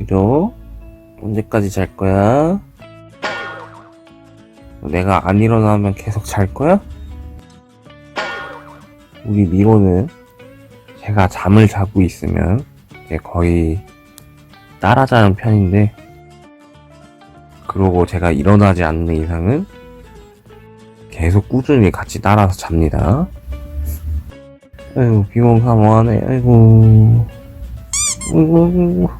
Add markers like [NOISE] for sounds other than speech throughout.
미로 언제까지 잘 거야? 내가 안 일어나면 계속 잘 거야? 우리 미로는 제가 잠을 자고 있으면 이제 거의 따라자는 편인데 그러고 제가 일어나지 않는 이상은 계속 꾸준히 같이 따라서 잡니다. 아이고 비몽사몽하네. 아이고. 아이고.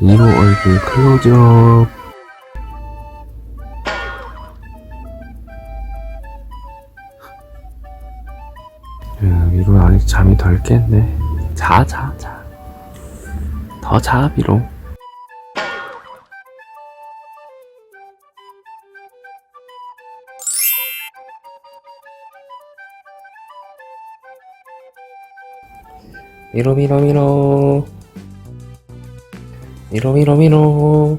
미로 얼굴 클로즈업. 야, 미로 아직 잠이 덜 깼네. 자, 자, 자. 더 자, 미로. 미로, 미로, 미로. 미로, 미로, 미로.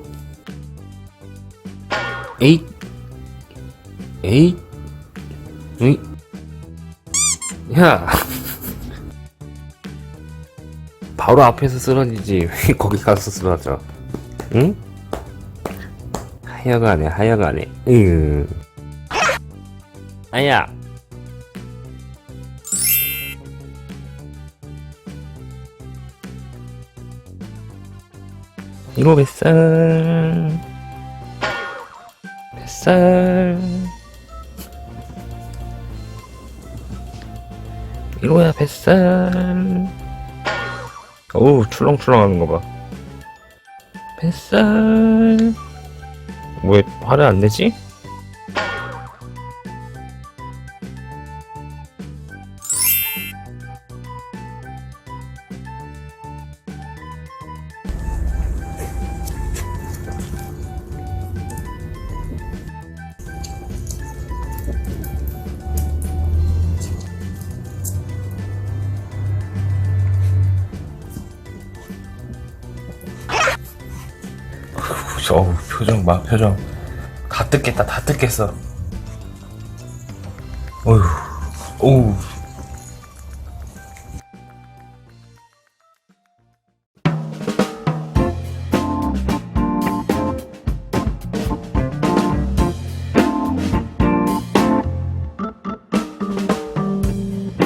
에잇. 에잇. 으이. 야. [LAUGHS] 바로 앞에서 쓰러지지. 왜 거기 가서 쓰러져? 응? 하여간에, 하여간에. 으. 아야. 이거 뱃살. 뱃살. 이거야 뱃살. 오 출렁출렁 하는 거 봐. 뱃살. 왜 화를 안 내지? 어우 표정 봐 표정. 다 뜯겠다 다 뜯겠어. 어휴 어우